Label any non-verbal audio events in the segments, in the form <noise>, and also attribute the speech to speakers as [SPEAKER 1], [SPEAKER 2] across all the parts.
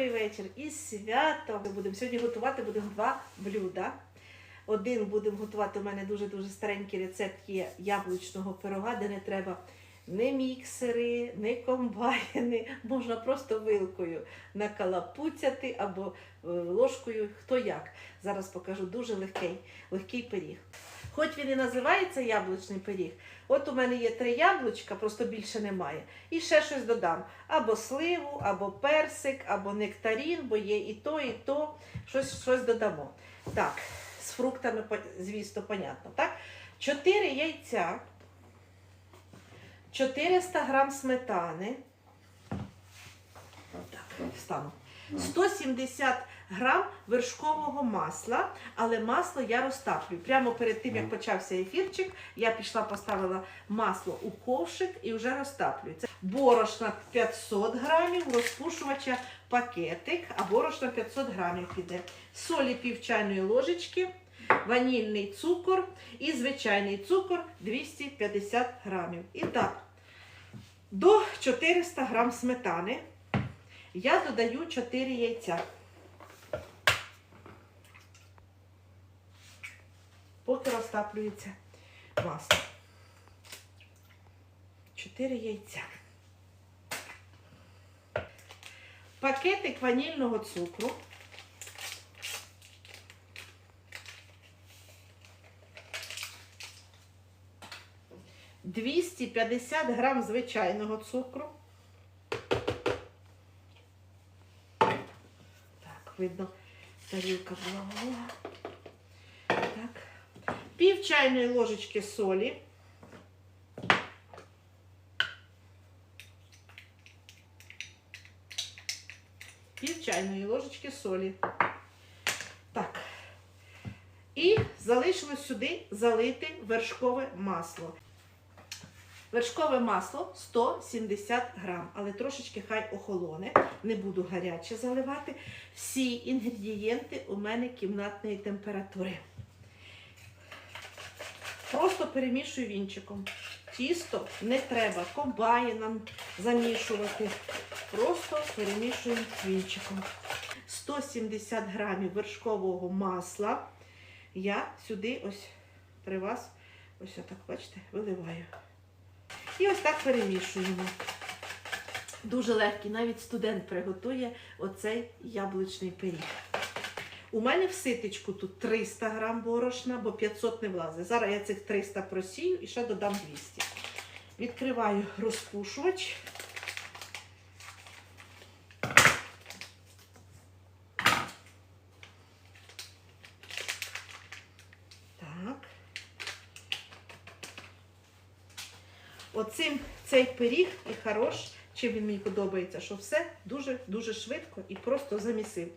[SPEAKER 1] Добрий вечір і свято. Будемо сьогодні готувати будемо два блюда. Один будемо готувати. У мене дуже дуже старенький рецепт є яблучного пирога, де не треба ні міксери, ні комбайни. <laughs> Можна просто вилкою накалапуцяти або е, ложкою, хто як. Зараз покажу дуже легкий, легкий пиріг. Хоч він і називається яблучний пиріг, от у мене є три яблучка, просто більше немає. І ще щось додам. Або сливу, або персик, або нектарін, бо є і то, і то. Щось, щось додамо. Так, з фруктами, звісно, понятно. Так? 4 яйця, 400 грам сметани. Отак, встану. 170 грам вершкового масла, але масло я розтаплюю. Прямо перед тим, як почався ефірчик, я пішла, поставила масло у ковшик і вже розтаплюю. Це борошна 500 грамів, розпушувача пакетик, а борошна 500 грамів піде. Солі пів чайної ложечки, ванільний цукор і звичайний цукор 250 грамів. І так, до 400 грам сметани я додаю 4 яйця. Поки розтаплюється масло. 4 яйця. Пакетик ванільного цукру. Двісті п'ятдесят грам звичайного цукру. Так, видно, тарілка була. Пів чайної ложечки солі. Пів чайної ложечки солі. Так. І залишилось сюди залити вершкове масло. Вершкове масло 170 грам, але трошечки хай охолоне. Не буду гаряче заливати. Всі інгредієнти у мене кімнатної температури. Просто перемішую вінчиком. Тісто не треба комбайном замішувати. Просто перемішуємо вінчиком. 170 грамів вершкового масла. Я сюди ось при вас, ось отак, бачите, виливаю. І ось так перемішуємо. Дуже легкий, навіть студент приготує оцей яблучний пиріг. У мене в ситечку тут 300 грам борошна, бо 500 не влазить. Зараз я цих 300 просію і ще додам 200. Відкриваю розпушувач. Так. Оцим цей пиріг і хорош, чим він мені подобається, що все дуже-дуже швидко і просто замісив.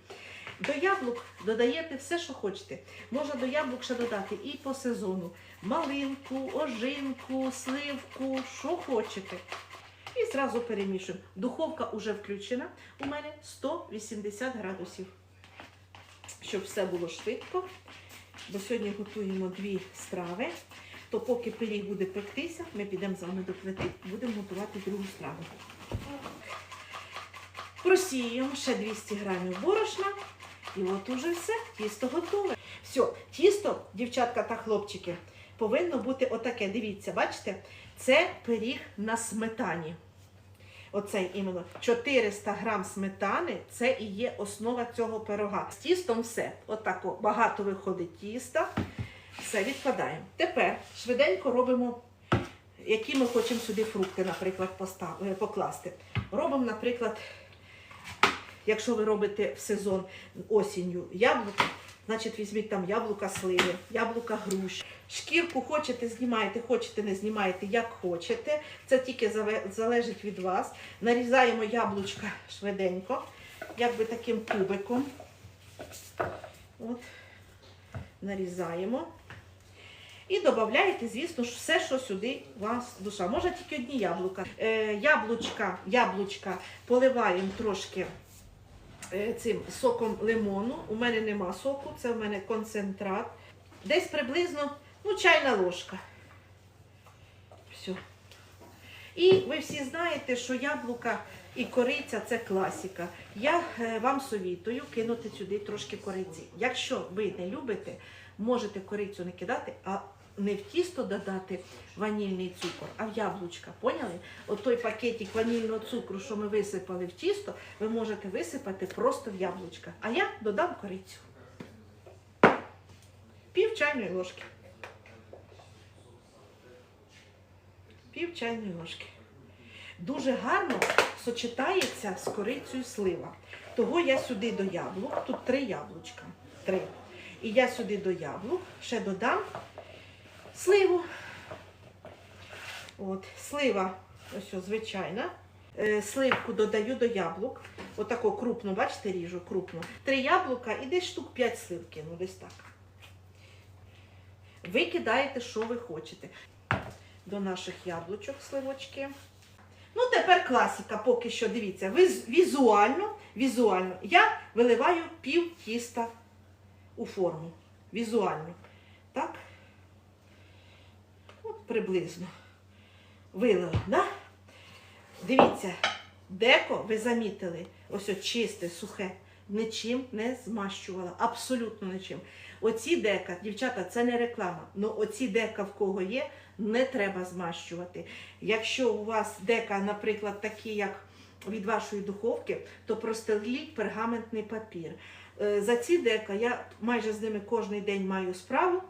[SPEAKER 1] До яблук додаєте все, що хочете. Можна до яблук ще додати і по сезону. Малинку, ожинку, сливку, що хочете. І зразу перемішуємо. Духовка вже включена. У мене 180 градусів. Щоб все було швидко. Бо сьогодні готуємо дві страви. То поки пиріг буде пектися, ми підемо з вами до плити, будемо готувати другу страву. Просіємо ще 200 грамів борошна. І от уже все, тісто готове. Все, тісто, дівчатка та хлопчики, повинно бути отаке. Дивіться, бачите? Це пиріг на сметані. Оцей іменно 400 грам сметани це і є основа цього пирога. З тістом все. Отако багато виходить тіста. Все, відкладаємо. Тепер швиденько робимо, які ми хочемо сюди фрукти, наприклад, е, покласти. Робимо, наприклад, якщо ви робите в сезон осінню яблука, значить візьміть там яблука сливи, яблука груш. Шкірку хочете, знімаєте, хочете, не знімаєте, як хочете. Це тільки залежить від вас. Нарізаємо яблучка швиденько, якби таким кубиком. От. Нарізаємо. І додаєте, звісно все, що сюди у вас душа. Можна тільки одні яблука. Е, яблучка, яблучка поливаємо трошки цим соком лимону. У мене нема соку, це в мене концентрат. Десь приблизно ну, чайна ложка. Все. І ви всі знаєте, що яблука І кориця це класика. Я е, вам совітую кинути сюди трошки кориці. Якщо ви не любите, можете корицю не кидати, а не в тісто додати ванільний цукор, а в яблучка. Поняли? От той пакетик ванільного цукру, що ми висипали в тісто, ви можете висипати просто в яблучка. А я додам корицю. Пів чайної ложки. Пів чайної ложки. Дуже гарно сочетається з корицею слива. Того я сюди до яблук, тут три яблучка. Три. І я сюди до яблук ще додам сливу. От, слива, ось звичайна. Е, Сливку додаю до яблук. Отако крупно, бачите, ріжу крупно. Три яблука і десь штук 5 слив кину, десь так. Ви кидаєте, що ви хочете. До наших яблучок сливочки. Ну, тепер класика, поки що, дивіться, візуально, візуально я виливаю пів тіста у форму. Візуально. Так? Приблизно. Вилила, да? Дивіться, деко ви замітили, ось от чисте, сухе, нічим не змащувала, абсолютно нічим. Оці дека, дівчата, це не реклама. але оці дека в кого є, не треба змащувати. Якщо у вас дека, наприклад, такі, як від вашої духовки, то простеліть пергаментний папір. Е, За ці дека я майже з ними кожен день маю справу.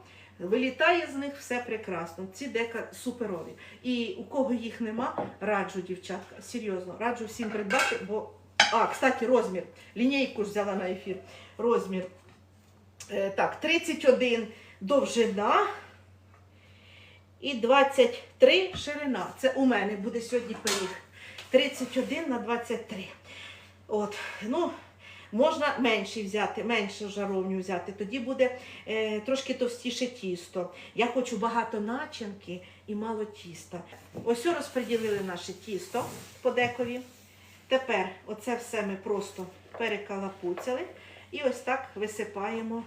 [SPEAKER 1] Вилітає з них все прекрасно. Ці дека суперові. І у кого їх нема, раджу, дівчатка, серйозно, раджу всім придбати, бо. А, кстати, розмір. Лінійку ж взяла на ефір. Розмір. Е, так, 31 довжина і 23 ширина. Це у мене буде сьогодні пиріг. 31 на 23. От, ну, можна менший взяти, меншу жаровню взяти. Тоді буде е, трошки товстіше тісто. Я хочу багато начинки і мало тіста. Ось розподілили наше тісто по декові. Тепер оце все ми просто перекалапуцяли і ось так висипаємо.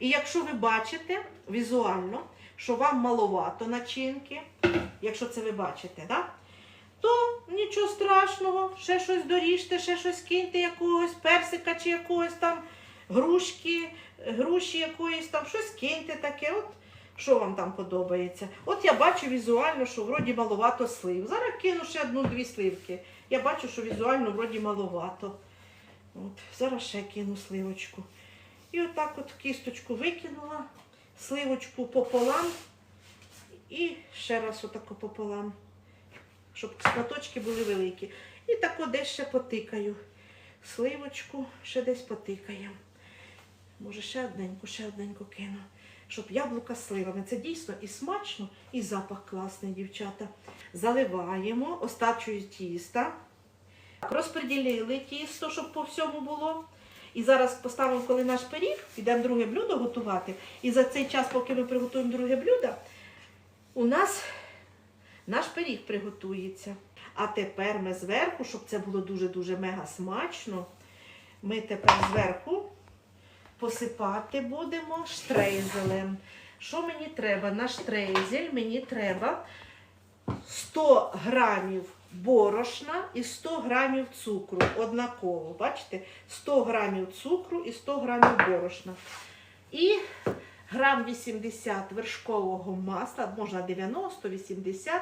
[SPEAKER 1] І якщо ви бачите візуально, що вам маловато начинки, якщо це ви бачите, да? Страшного, ще щось доріжте, ще щось киньте якогось персика чи якогось там грушки, груші якоїсь там, щось киньте таке. От, що вам там подобається. От я бачу візуально, що вроді маловато слив. Зараз кину ще одну-дві сливки. Я бачу, що візуально вроді маловато. От, зараз ще кину сливочку. І отак от кісточку викинула, сливочку пополам і ще раз отако пополам, щоб шматочки були великі. І тако десь ще потикаю. Сливочку ще десь потикаємо. Може, ще одненьку, ще одненьку кину. Щоб яблука з сливами. Це дійсно і смачно, і запах класний, дівчата. Заливаємо остачою тіста. Розподілили тісто, щоб по всьому було. І зараз поставимо, коли наш пиріг, підемо друге блюдо готувати. І за цей час, поки ми приготуємо друге блюдо, у нас наш пиріг приготується. А тепер ми зверху, щоб це було дуже-дуже мега смачно, ми тепер зверху посипати будемо штрейзелем. Що мені треба? На штрейзель мені треба 100 грамів борошна і 100 грамів цукру. Однаково. Бачите? 100 грамів цукру і 100 грамів борошна. І грам 80 вершкового масла, можна 90-80.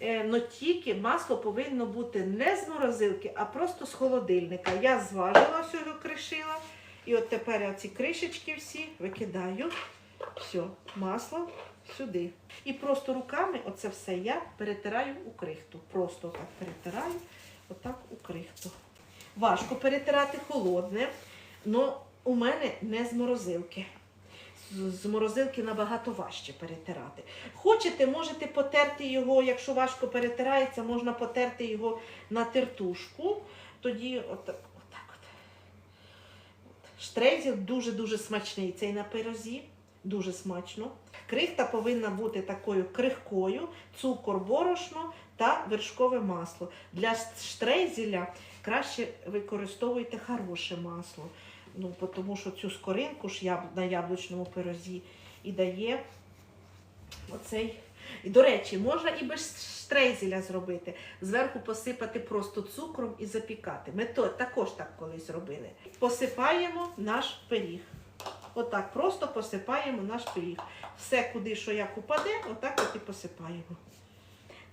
[SPEAKER 1] але тільки масло повинно бути не з морозилки, а просто з холодильника. Я зважила всього кришила. І от тепер я ці кришечки всі викидаю. Все, масло сюди. І просто руками оце все я перетираю у крихту. Просто так перетираю, отак у крихту. Важко перетирати холодне, але у мене не з морозилки. З морозилки набагато важче перетирати. Хочете, можете потерти його, якщо важко перетирається, можна потерти його на тертушку. Тоді отак, отак от. От. Штрейзел дуже-дуже смачний. Цей на пирозі. Дуже смачно. Крихта повинна бути такою крихкою, цукор, борошно та вершкове масло. Для штрейзеля краще використовуйте хороше масло. Ну, тому що цю скоринку ж яб- на яблучному пирозі і дає оцей. І, до речі, можна і без штрейзеля зробити. Зверху посипати просто цукром і запікати. Ми то також так колись робили. Посипаємо наш пиріг. Отак, просто посипаємо наш пиріг. Все, куди що як упаде, отак от і посипаємо.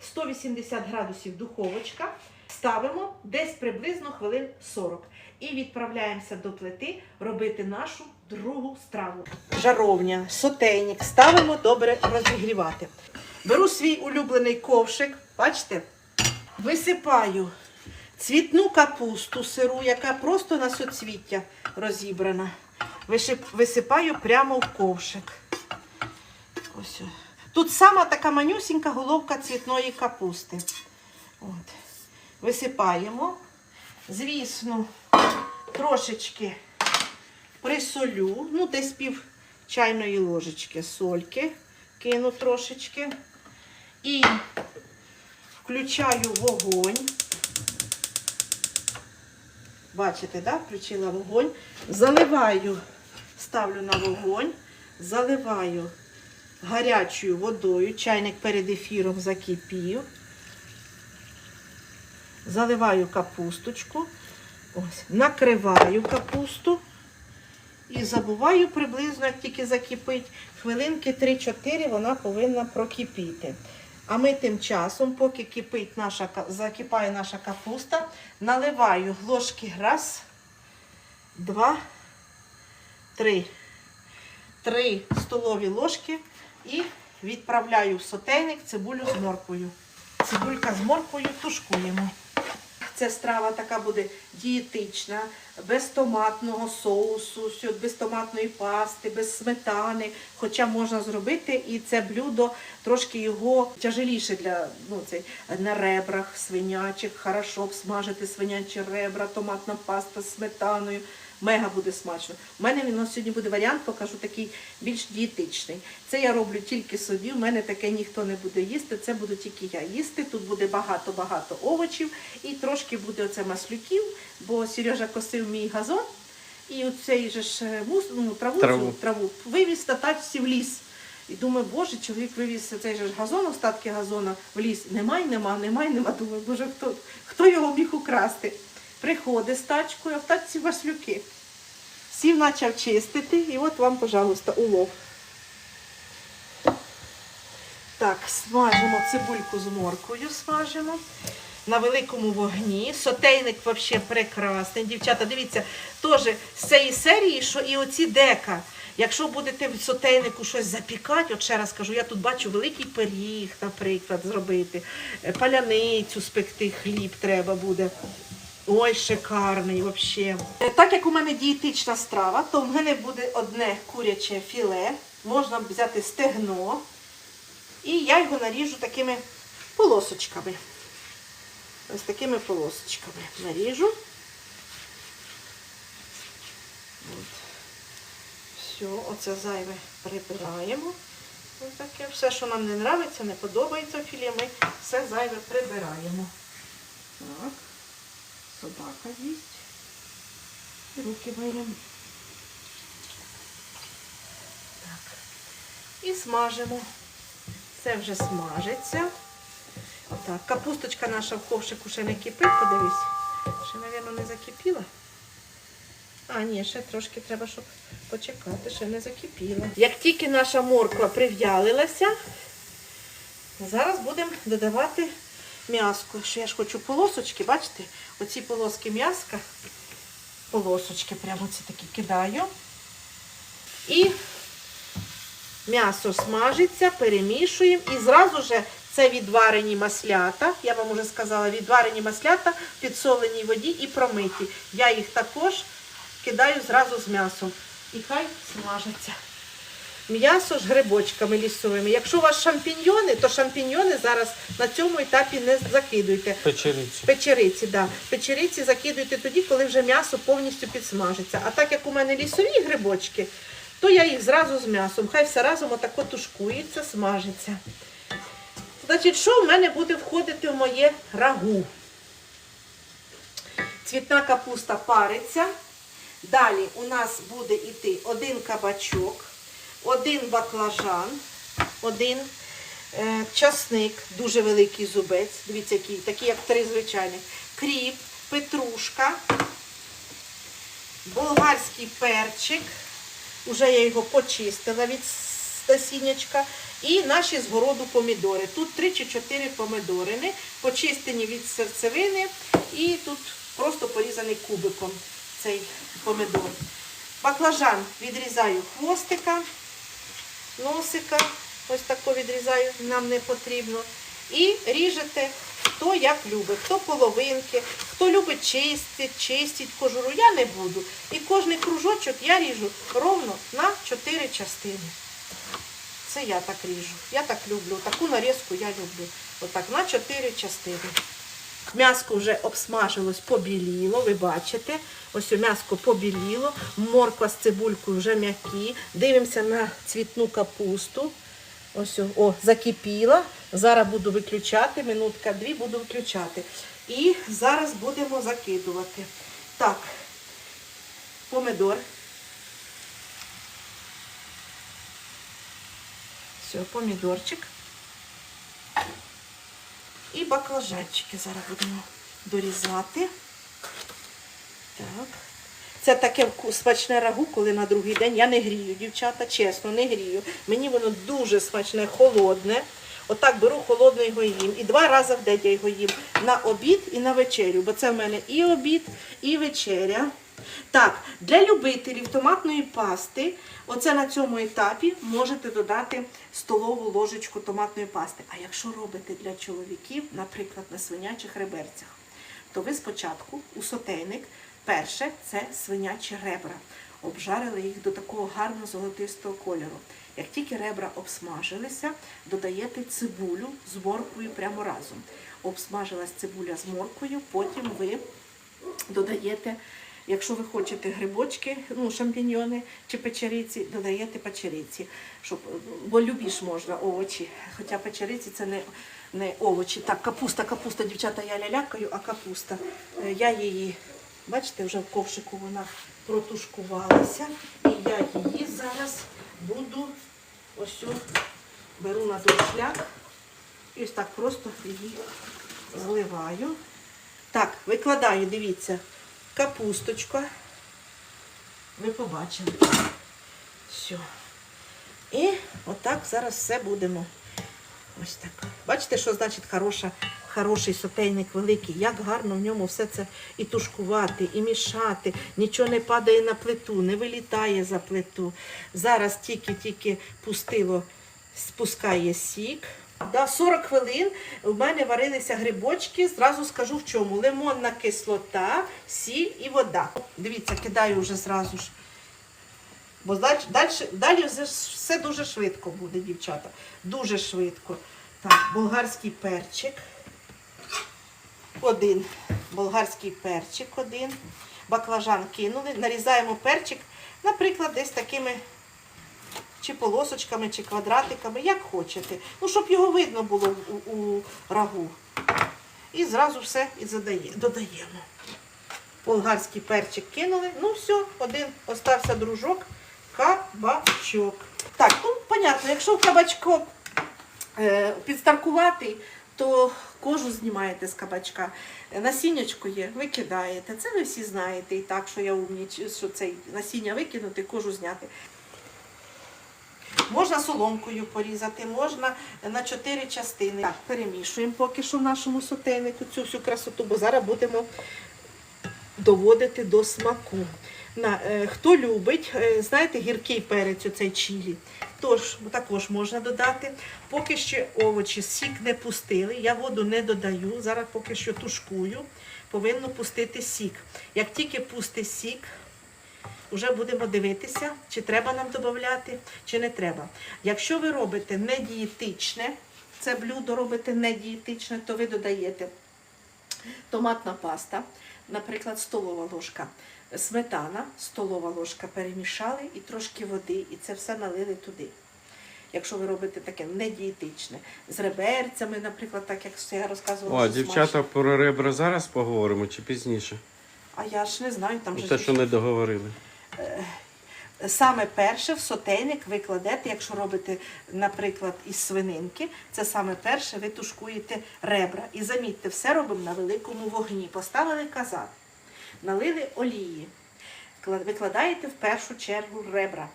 [SPEAKER 1] 180 градусів духовочка. Ставимо десь приблизно хвилин 40. І відправляємося до плити робити нашу другу страву. Жаровня, сотейник ставимо добре розігрівати. Беру свій улюблений ковшик, бачите? Висипаю цвітну капусту сиру, яка просто на соцвіття розібрана. Висипаю прямо в ковшик. Ось. Тут сама така манюсінька головка цвітної капусти. От. Висипаємо. Звісно, трошечки присолю, ну десь пів чайної ложечки сольки кину трошечки. І включаю вогонь. Бачите, да? включила вогонь. Заливаю, ставлю на вогонь, заливаю гарячою водою. Чайник перед ефіром закипів. Заливаю капусточку. Ось, накриваю капусту. І забуваю приблизно, як тільки закипить, хвилинки 3-4 вона повинна прокипіти. А ми тим часом, поки кипить наша, закипає наша капуста, наливаю ложки раз, два, три. Три столові ложки і відправляю в сотейник цибулю з морквою. Цибулька з морквою тушкуємо. Це страва така буде дієтична, без томатного соусу, без томатної пасти, без сметани. Хоча можна зробити і це блюдо трошки його тяжеліше для ну, цей, на ребрах свинячих, хорошо смажити свинячі ребра, томатна паста з сметаною. Мега буде смачно. У мене він ось сьогодні буде варіант, покажу такий більш дієтичний. Це я роблю тільки собі. У мене таке ніхто не буде їсти. Це буду тільки я їсти. Тут буде багато-багато овочів і трошки буде оце маслюків, бо Сережа косив мій газон. І оцей же ж е, мус, ну, траву,
[SPEAKER 2] Траву.
[SPEAKER 1] траву вивіз на тачці в ліс. І думаю, боже, чоловік вивіз цей же газон, остатки газона в ліс. Немає, нема, немає, нема. Думаю, боже, хто, хто його міг украсти? Приходить з тачкою, а в тачці маслюки. Сів почав чистити, і от вам, пожалуйста, улов. Так, смажимо цибульку з морквою, смажимо на великому вогні. Сотейник взагалі прекрасний. Дівчата, дивіться, теж з цієї серії, що і оці дека. Якщо будете в сотейнику щось запікати, от ще раз кажу, я тут бачу великий пиріг, наприклад, зробити, е, паляницю спекти, хліб треба буде. Ой, шикарний взагалі. Так як у мене дієтична страва, то в мене буде одне куряче філе. Можна взяти стегно. І я його наріжу такими полосочками. Ось такими полосочками наріжу. От. Все, оце зайве прибираємо. Ось таке. Все, що нам не подобається, не подобається в філі, ми все зайве прибираємо. Так. Собака їсть. Руки миємо. Так. І смажимо. Це вже смажиться. Отак. Капусточка наша в ковшику ще не кипить, подивись. Ще, мабуть, не закипіла. А, ні, ще трошки треба, щоб почекати, ще не закипіла. Як тільки наша морква прив'ялилася, зараз будемо додавати м'яско. Що я ж хочу полосочки, бачите? Оці полоски м'яска, полосочки прямо ці такі кидаю. І м'ясо смажиться, перемішуємо і зразу же це відварені маслята. Я вам вже сказала, відварені маслята в підсоленій воді і промиті. Я їх також кидаю зразу з м'ясом. І хай смажаться. М'ясо з грибочками лісовими. Якщо у вас шампіньйони, то шампіньйони зараз на цьому етапі не закидуйте.
[SPEAKER 2] Печерицю.
[SPEAKER 1] Печериці, да. Печериці закидуйте тоді, коли вже м'ясо повністю підсмажиться. А так як у мене лісові грибочки, то я їх зразу з м'ясом. Хай все разом отако тушкується, смажиться. Значить, що в мене буде входити в моє рагу? Цвітна капуста париться. Далі у нас буде йти один кабачок, один баклажан, один е, часник, дуже великий зубець, дивіться, який, такий, як три звичайних, кріп, петрушка, болгарський перчик, уже я його почистила від насіннячка, і наші з городу помідори. Тут 3 чи 4 помідорини, почистені від серцевини, і тут просто порізаний кубиком цей помідор. Баклажан відрізаю хвостика, носика, ось тако відрізаю, нам не потрібно. І ріжете, хто як любить, хто половинки, хто любить чистити, чистить кожуру, я не буду. І кожний кружочок я ріжу ровно на 4 частини. Це я так ріжу. Я так люблю. Таку нарізку я люблю. Отак на 4 частини. М'яско вже обсмажилось, побіліло, ви бачите. Ось у м'яско побіліло, морква з цибулькою вже м'які. Дивимося на цвітну капусту. Ось, о, закипіла. Зараз буду виключати, минутка дві буду виключати. І зараз будемо закидувати. Так, помидор. Все, помідорчик. І баклажанчики зараз будемо дорізати. Так. Це таке смачне рагу, коли на другий день я не грію, дівчата, чесно, не грію. Мені воно дуже смачне, холодне. Отак беру холодно його їм. І два рази в день я його їм на обід і на вечерю. Бо це в мене і обід, і вечеря. Так, для любителів томатної пасти, оце на цьому етапі можете додати столову ложечку томатної пасти. А якщо робите для чоловіків, наприклад, на свинячих реберцях, то ви спочатку у сотейник, перше це свинячі ребра. Обжарили їх до такого гарно золотистого кольору. Як тільки ребра обсмажилися, додаєте цибулю з морквою прямо разом. Обсмажилась цибуля з морквою, потім ви додаєте, якщо ви хочете грибочки, ну, шампіньйони чи печериці, додаєте печериці. Щоб, бо любі ж можна овочі, хоча печериці це не, не овочі. Так, капуста, капуста, дівчата, я лялякаю, а капуста. е, Я її, бачите, вже в ковшику вона протушкувалася. І я її зараз буду ось беру на дошляк і ось так просто її зливаю. Так, викладаю, дивіться, капусточка. Ви побачили. Все. І отак зараз все будемо. Ось так. Бачите, що значить хороша, хороший сотейник великий, як гарно в ньому все це і тушкувати, і мішати. Нічого не падає на плиту, не вилітає за плиту. Зараз тільки-тільки пустило, спускає сік. Да, 40 хвилин у мене варилися грибочки. Зразу скажу в чому. Лимонна кислота, сіль і вода. Дивіться, кидаю вже зразу ж. Бо далі, далі, далі все дуже швидко буде, дівчата. Дуже швидко. Так, болгарський перчик. Один. Болгарський перчик один. Баклажан кинули. Нарізаємо перчик, наприклад, десь такими чи полосочками, чи квадратиками, як хочете. Ну, щоб його видно було у, у рагу. І зразу все і задає, додаємо. Болгарський перчик кинули. Ну все, один остався дружок. Кабачок. Так, ну, понятно, якщо кабачко е, підстаркувати, то кожу знімаєте з кабачка. Е, Насіннячко є, ви кидаєте. Це ви всі знаєте і так, що я умніч, що цей насіння викинути, кожу зняти. Можна соломкою порізати, можна на чотири частини. Так, перемішуємо поки що в нашому сотейнику цю всю красоту, бо зараз будемо доводити до смаку. Е, хто любить, е, знаєте, гіркий перець, оцей чилі, тож також можна додати. Поки ще овочі сік не пустили, я воду не додаю, зараз поки що тушкую, повинно пустити сік. Як тільки пустить сік, вже будемо дивитися, чи треба нам додати, чи не треба. Якщо ви робите не дієтичне, це блюдо робите не дієтичне, то ви додаєте томатна паста, наприклад, столова ложка, сметана, столова ложка перемішали і трошки води, і це все налили туди. Якщо ви робите таке не дієтичне, з реберцями, наприклад, так як я розказувала.
[SPEAKER 2] О,
[SPEAKER 1] що
[SPEAKER 2] дівчата
[SPEAKER 1] смачно.
[SPEAKER 2] про ребра зараз поговоримо чи пізніше?
[SPEAKER 1] А я ж не знаю, там
[SPEAKER 2] Ну,
[SPEAKER 1] же
[SPEAKER 2] Те,
[SPEAKER 1] ж
[SPEAKER 2] що не договорили.
[SPEAKER 1] Саме перше в сотейник ви кладете, якщо робите, наприклад, із свининки, це саме перше ви тушкуєте ребра. І замітьте, все робимо на великому вогні. Поставили казан, налили олії, викладаєте в першу чергу ребра.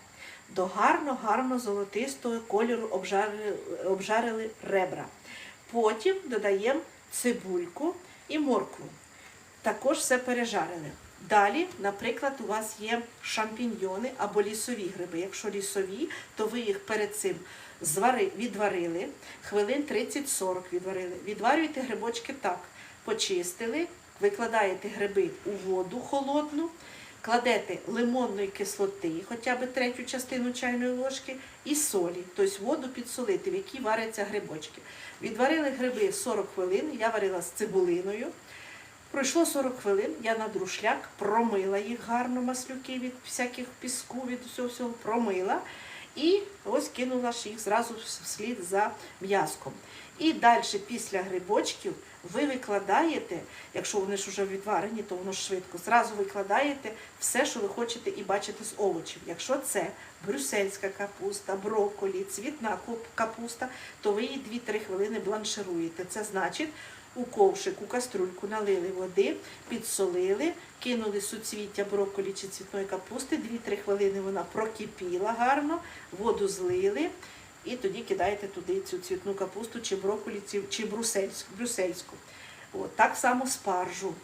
[SPEAKER 1] До гарно-гарно золотистого кольору обжарили, обжарили ребра. Потім додаємо цибульку і моркву. Також все пережарили. Далі, наприклад, у вас є шампіньйони або лісові гриби. Якщо лісові, то ви їх перед цим звари, відварили, хвилин 30-40 відварили. Відварюєте грибочки так, почистили, викладаєте гриби у воду холодну, кладете лимонної кислоти, хоча б третю частину чайної ложки, і солі, тобто воду підсолити, в якій варяться грибочки. Відварили гриби 40 хвилин, я варила з цибулиною. Пройшло 40 хвилин, я на друшляк промила їх гарно, маслюки від всяких піску, від всього всього промила. І ось кинула ж їх зразу вслід за м'язком. І далі, після грибочків, ви викладаєте, якщо вони ж вже відварені, то воно ж швидко, зразу викладаєте все, що ви хочете і бачите з овочів. Якщо це брюссельська капуста, брокколі, цвітна капуста, то ви її 2-3 хвилини бланшируєте. Це значить, у ковшик, у каструльку налили води, підсолили, кинули суцвіття брокколі чи цвітної капусти, 2-3 хвилини вона прокипіла гарно, воду злили, і тоді кидаєте туди цю цвітну капусту, чи брокколі, чи брусельську. брюссельську. От, так само спаржу.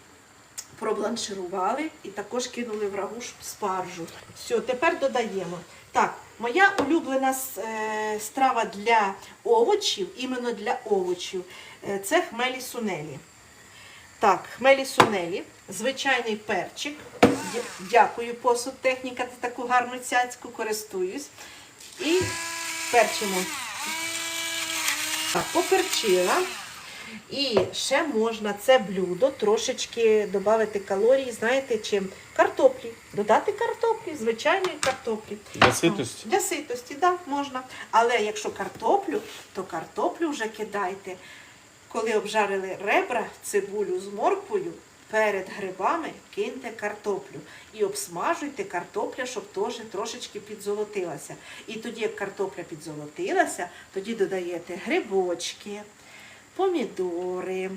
[SPEAKER 1] Пробланширували і також кинули в рагуш спаржу. Все, тепер додаємо. Так, моя улюблена е, страва для овочів, іменно для овочів, е, це хмелі сунелі. Так, хмелі сунелі, звичайний перчик. Дякую, посуд техніка, за таку гарну цяцьку користуюсь. І перчимо. Так, поперчила. І ще можна це блюдо трошечки додати калорій, знаєте чим? Картоплі. Додати картоплі, звичайної картоплі.
[SPEAKER 2] Для ситості.
[SPEAKER 1] Для ситості, так, да, можна. Але якщо картоплю, то картоплю вже кидайте. Коли обжарили ребра, цибулю з морквою, перед грибами киньте картоплю. І обсмажуйте картопля, щоб теж трошечки підзолотилася. І тоді, як картопля підзолотилася, тоді додаєте грибочки, помідори.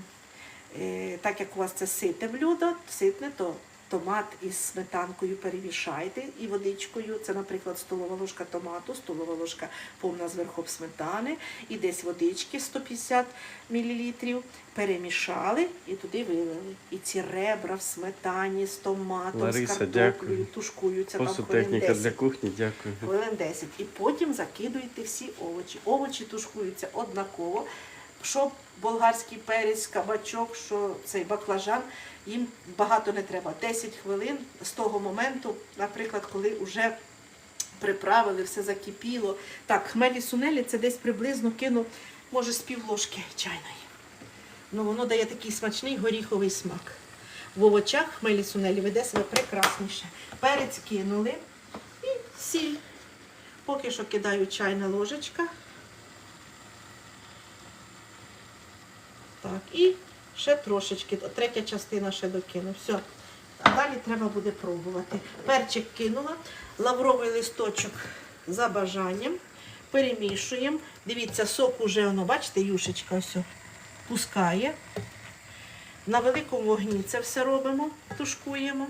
[SPEAKER 1] Е, Так як у вас це сите блюдо, ситне, то томат із сметанкою перемішайте і водичкою. Це, наприклад, столова ложка томату, столова ложка повна зверху сметани і десь водички 150 мл. Перемішали і туди вилили. І ці ребра в сметані з томатом,
[SPEAKER 2] Лариса,
[SPEAKER 1] з картоплею
[SPEAKER 2] дякую.
[SPEAKER 1] тушкуються там хвилин
[SPEAKER 2] техніка
[SPEAKER 1] 10
[SPEAKER 2] для кухні, дякую.
[SPEAKER 1] хвилин 10. І потім закидуєте всі овочі. Овочі тушкуються однаково. Що болгарський перець, кабачок, що цей баклажан, їм багато не треба. 10 хвилин з того моменту, наприклад, коли вже приправили, все закипіло. Так, хмелі сунелі це десь приблизно кину, може, з півложки чайної. Ну, воно дає такий смачний горіховий смак. В овочах хмелі сунелі веде себе прекрасніше. Перець кинули і сіль. Поки що кидаю чайна ложечка. Так, і ще трошечки, третя частина ще докину. Все. А далі треба буде пробувати. Перчик кинула, лавровий листочок за бажанням. Перемішуємо. Дивіться, сок уже, воно, бачите, юшечка ось пускає. На великому вогні це все робимо, тушкуємо.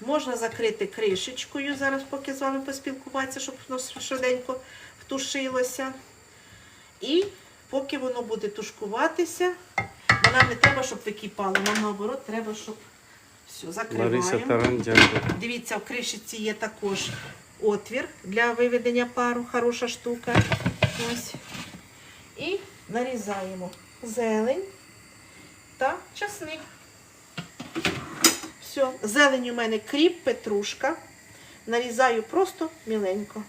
[SPEAKER 1] Можна закрити кришечкою, зараз поки з вами поспілкуватися, щоб воно швиденько втушилося. І поки воно буде тушкуватися, бо нам не треба, щоб википало, нам наоборот треба, щоб все, закриваємо. Дивіться, в кришиці є також отвір для виведення пару, хороша штука. Ось. І нарізаємо зелень та часник. Все, зелень у мене кріп, петрушка. Нарізаю просто міленько.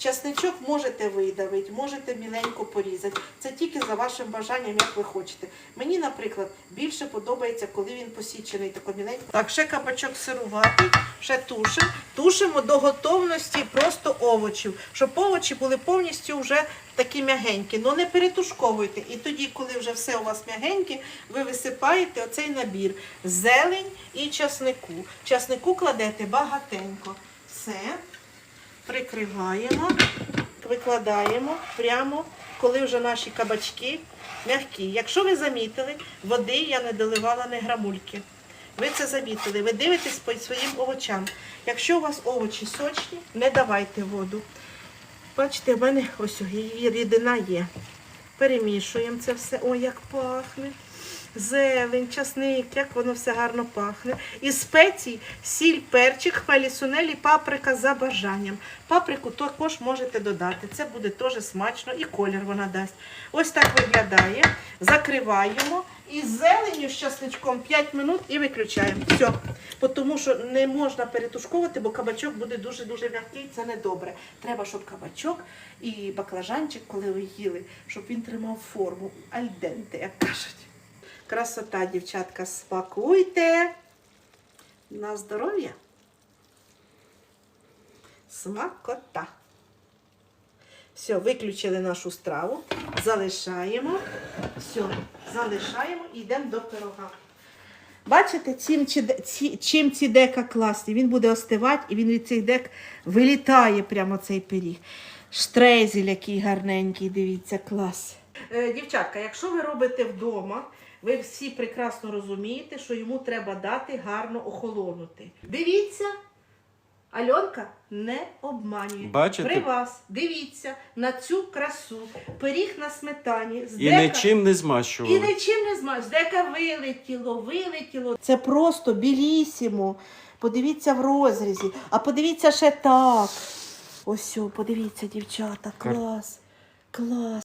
[SPEAKER 1] Часничок можете видавити, можете міленько порізати. Це тільки за вашим бажанням, як ви хочете. Мені, наприклад, більше подобається, коли він посічений тако міленько. Так, ще кабачок сируватий, ще тушимо. Тушимо до готовності просто овочів, щоб овочі були повністю вже такі м'ягенькі. Ну не перетушковуйте. І тоді, коли вже все у вас м'ягеньке, ви висипаєте оцей набір зелень і часнику. Часнику кладете багатенько. Все прикриваємо, викладаємо прямо, коли вже наші кабачки м'які. Якщо ви замітили, води я не доливала не грамульки. Ви це замітили, ви дивитесь по своїм овочам. Якщо у вас овочі сочні, не давайте воду. Бачите, в мене ось її рідина є. Перемішуємо це все. Ой, як пахне. Зелень, часник, як воно все гарно пахне. І спецій, сіль, перчик, хмелі сунелі, паприка за бажанням. Паприку також можете додати. Це буде теж смачно і колір вона дасть. Ось так виглядає. Закриваємо. І з зеленню з часничком 5 минут і виключаємо. Все. Тому що не можна перетушковувати, бо кабачок буде дуже-дуже м'який, це не добре. Треба, щоб кабачок і баклажанчик, коли ви їли, щоб він тримав форму альденте, як кажуть. Красота, дівчатка, смакуйте. На здоров'я. Смакота. Все, виключили нашу страву, залишаємо. Все, залишаємо і йдемо до пирога. Бачите, чим, чим ці дека класні? Він буде остивати і він від цих дек вилітає прямо цей пиріг. Штрейзель який гарненький, дивіться, клас. Е, дівчатка, якщо ви робите вдома, ви всі прекрасно розумієте, що йому треба дати гарно охолонути. Дивіться, Альонка не обманює.
[SPEAKER 2] Бачите?
[SPEAKER 1] При вас дивіться на цю красу. Пиріг на сметані. З
[SPEAKER 2] І
[SPEAKER 1] дека-
[SPEAKER 2] нічим не
[SPEAKER 1] і
[SPEAKER 2] змащували.
[SPEAKER 1] нічим не змаш. Дека вилетіло, вилетіло. Це просто білісімо. Подивіться в розрізі. А подивіться ще так. Ось, подивіться, дівчата, клас. Клас.